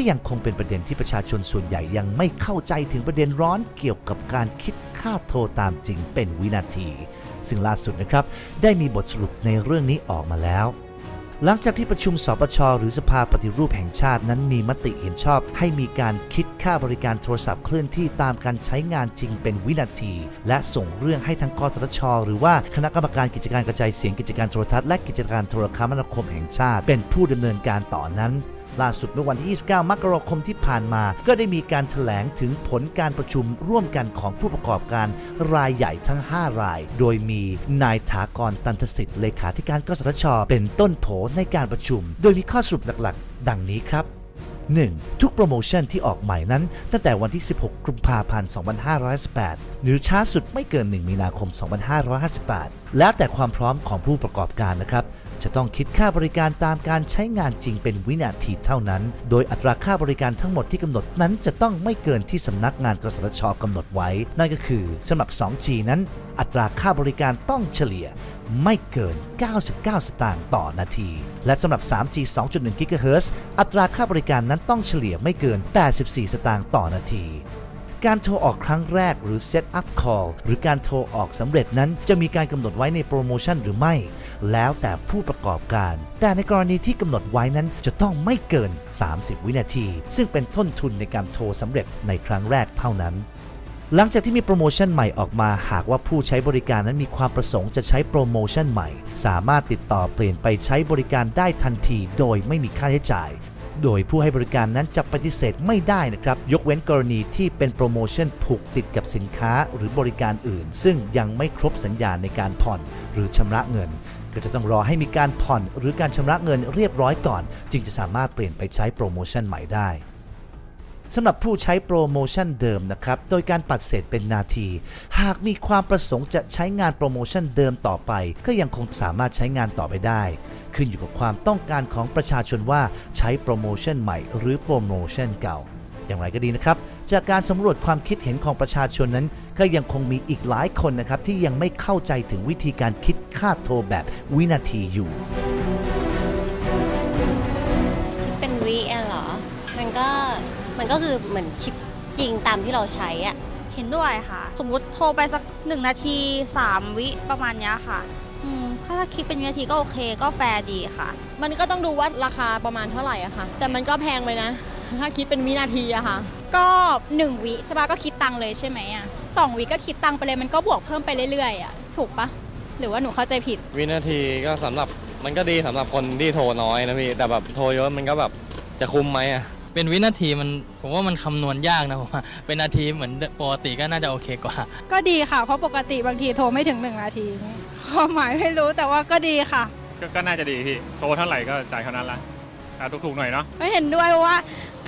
ก็ยังคงเป็นประเด็นที่ประชาชนส่วนใหญ่ยังไม่เข้าใจถึงประเด็นร้อนเกี่ยวกับการคิดค่าโทรตามจริงเป็นวินาที ซึ่งล่าสุดนะครับ ได้มีบทสรุปในเรื่องนี้ออกมาแล้ว หลังจากที่ประชุมสปชหรือสภาปฏิรูปแห่งชาตินั้นมีมติเห็นชอบ ให้มีการคิดค่าบริการโทรศัพท์เคลื่อนที่ตามการใช้งานจริงเป็นวินาที และส่งเรื่องให้ทางกสทช หรือว่าคณะกรรมการกิจการกระจายเสียงกิจการโทรทัศน์และกิจการโทรคมนาคมแห่งชาติ เป็นผู้ดำเนินการต่อนั้น ล่าสุดเมื่อวันที่ 29 มกราคมที่ผ่านมา ก็ได้มีการถแถลงถึงผลการประชุมร่วมกันของผู้ประกอบการรายใหญ่ทั้ง 5 ราย โดยมีนายถากรตันทสิทธิ์เลขาธิการกสทช เป็นต้นโผในการประชุม โดยมีข้อสรุปหลักๆ ดังนี้ครับ 1. ทุกโปรโมชั่นที่ออกใหม่นั้น ตั้งแต่วันที่ 16 กุมภาพันธ์ 2558 หรือช้าสุดไม่เกิน 1 มีนาคม 2558 แล้วแต่ความพร้อมของผู้ประกอบการนะครับ จะต้องคิดค่าบริการตามการใช้งานจริงเป็นวินาทีเท่านั้น โดยอัตราค่าบริการทั้งหมดที่กำหนดนั้นจะต้องไม่เกินที่สำนักงานกสทชกำหนดไว้ นั่นก็คือสำหรับ 2G นั้น อัตราค่าบริการต้องเฉลี่ยไม่เกิน 99 สตางค์ต่อนาที และสำหรับ 3G 2.1 GHz อัตราค่าบริการนั้นต้องเฉลี่ยไม่เกิน 84 สตางค์ต่อนาที การโทรออกครั้งแรกหรือ Set up call หรือการโทรออกสำเร็จนั้นจะมีการกำหนดไว้ในโปรโมชั่นหรือไม่ แล้วแต่ผู้ประกอบการ แต่ในกรณีที่กำหนดไว้นั้นจะต้องไม่เกิน 30 วินาที ซึ่งเป็นต้นทุนในการโทรสำเร็จในครั้งแรกเท่านั้นหลังจากที่มีโปรโมชั่นใหม่ออกมาหากว่าผู้ใช้บริการนั้นมีความประสงค์จะใช้โปรโมชั่นใหม่ สามารถติดต่อเปลี่ยนไปใช้บริการได้ทันที โดยไม่มีค่าใช้จ่าย โดยผู้ให้บริการนั้นจะปฏิเสธไม่ได้นะครับ ยกเว้นกรณีที่เป็นโปรโมชั่นผูกติดกับสินค้าหรือบริการอื่น ซึ่งยังไม่ครบสัญญาในการผ่อนหรือชำระเงิน ก็จะต้องรอให้มีการผ่อนหรือการชำระเงินเรียบร้อยก่อน จึงจะสามารถเปลี่ยนไปใช้โปรโมชั่นใหม่ได้ สำหรับผู้ใช้โปรโมชั่นเดิมนะครับ โดยการปัดเศษเป็นนาที หากมีความประสงค์จะใช้งานโปรโมชั่นเดิมต่อไป ก็ยังคงสามารถใช้งานต่อไปได้ ขึ้นอยู่กับความต้องการของประชาชนว่าใช้โปรโมชั่นใหม่หรือโปรโมชั่นเก่า อย่างไรก็ดีนะครับ จากการสำรวจความคิดเห็นของประชาชนนั้น ก็ยังคงมีอีกหลายคนนะครับที่ยังไม่เข้าใจถึงวิธีการคิดค่าโทรแบบวินาทีอยู่คิดเป็นวิอเหรอ มันก็ มันก็คือเหมือนคิดจริงตามที่เราใช้อะเห็นด้วยค่ะ สมมุติโทรไปสักหนึ่งนาที3วิประมาณเนี้ยค่ะอืมถ้าคิดเป็นวินาทีก็โอเคก็แฟร์ดีค่ะ มันก็ต้องดูว่าราคาประมาณเท่าไหร่อะค่ะ แต่มันก็แพงไปนะ ถ้าคิดเป็นวินาทีอะค่ะ ก็ 1 วิใช่ปะก็คิดตังค์เลยใช่ไหมอะสองวิก็คิดตังค์ไปเลยมันก็บวกเพิ่มไปเรื่อยๆอะถูกปะหรือว่าหนูเข้าใจผิด วินาทีก็สำหรับมันก็ดีสำหรับคนที่โทรน้อยนะพี่ แต่แบบโทรเยอะมันก็แบบจะคุ้มไหมอะ เป็นวินาทีมันผมว่ามันคำนวณยากนะผมว่าเป็นนาทีเหมือนปกติก็น่าจะโอเคกว่า ก็ดีค่ะ เพราะปกติบางทีโทรไม่ถึง1นาทีความหมายไม่รู้แต่ว่าก็ดีค่ะ ก็ก็น่าจะดีพี่โทรเท่าไหร่ก็จ่ายเท่านั้นละอะถูกๆหน่อยเนาะไม่เห็นด้วยเพราะว่า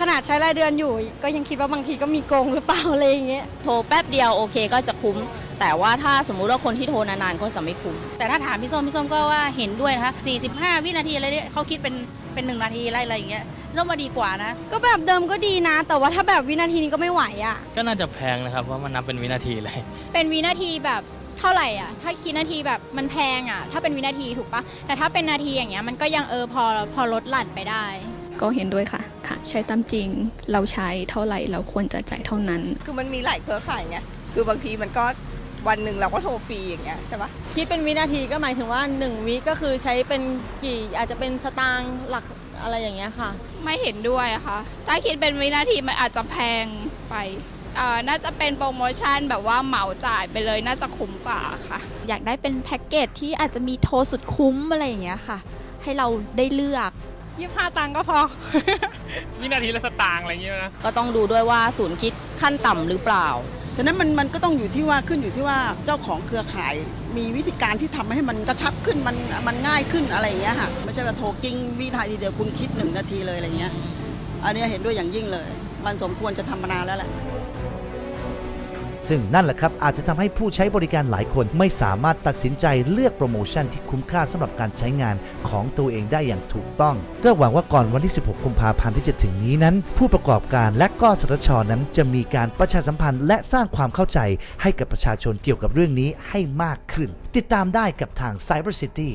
ขนาดใช้รายเดือนอยู่ ก็ยังคิดว่าบางทีก็มีโกงหรือเปล่าอะไรอย่างเงี้ยโทรแป๊บเดียวโอเคก็จะคุ้ม แต่ว่าถ้าสมมุติว่าคนที่โทรนานๆก็จะไม่คุ้ม แต่ถ้าถามพี่ส้มพี่ส้มก็ว่าเห็นด้วยนะคะ45 วินาทีอะไรเนี่ยเขาคิดเป็นเป็นหนึ่งนาทีอะไรอะไรอย่างเงี้ย พี่ส้มว่าดีกว่านะ ก็แบบเดิมก็ดีนะ แต่ว่าถ้าแบบวินาทีนี้ก็ไม่ไหวอะ ก็น่าจะแพงนะครับเพราะมันนับเป็นวินาทีเลย เป็นวินาทีแบบเท่าไหร่อะ ถ้าคิดนาทีแบบมันแพงอะ ถ้าเป็นวินาทีถูกปะแต่ถ้าเป็นนาทีอย่างเงี้ยมันก็ยังเออพอพอลดหลั่นไปได้ ก็เห็นด้วยค่ะ ค่ะ ใช้ตามจริง เราใช้เท่าไหร่เราควรจะจ่ายเท่านั้น คือมันมีหลายเครือข่ายไง คือบางทีมันก็วันหนึ่งเราก็โทรฟรีอย่างเงี้ยใช่ปะคิดเป็นวินาทีก็หมายถึงว่า 1 วิก็คือใช้เป็นกี่อาจจะเป็นสตางค์หลัก อะไรอย่างเงี้ยค่ะ ไม่เห็นด้วยอะค่ะ ถ้าคิดเป็นวินาทีมันอาจจะแพงไปเอ่อน่าจะเป็นโปรโมชั่นแบบว่าเหมาจ่ายไปเลยน่าจะคุ้มกว่าค่ะ อยากได้เป็นแพ็กเกจที่อาจจะมีโทรสุดคุ้มอะไรอย่างเงี้ยค่ะ ให้เราได้เลือก25ตังค์ก็พอ วินาทีละสตางค์อะไรเงี้ยนะ ก็ต้องดูด้วยว่าศูนย์คิดขั้นต่ำหรือเปล่า ฉะนั้นมันมันก็ต้องอยู่ที่ว่าขึ้นอยู่ที่ว่าเจ้าของเครือข่าย มีวิธีการที่ทำให้มันกระชับขึ้นมันมันง่ายขึ้นอะไรอย่างเงี้ยค่ะไม่ใช่ว่าโทรกิ้งวินาทีเดียวคุณคิดหนึ่งนาทีเลยอะไรเงี้ยอันนี้เห็นด้วยอย่างยิ่งเลย มันสมควรจะทำมานานแล้วแหละ ซึ่งนั่นแหละครับอาจจะทำให้ผู้ใช้บริการหลายคนไม่สามารถตัดสินใจเลือกโปรโมชั่นที่คุ้มค่าสำหรับการใช้งานของตัวเองได้อย่างถูกต้อง ก็หวังว่าก่อนวันที่ 16 กุมภาพันธ์ที่จะถึงนี้นั้น ผู้ประกอบการและก็สทชนั้นจะมีการประชาสัมพันธ์ และสร้างความเข้าใจให้กับประชาชนเกี่ยวกับเรื่องนี้ให้มากขึ้น ติดตามได้กับทาง Cyber City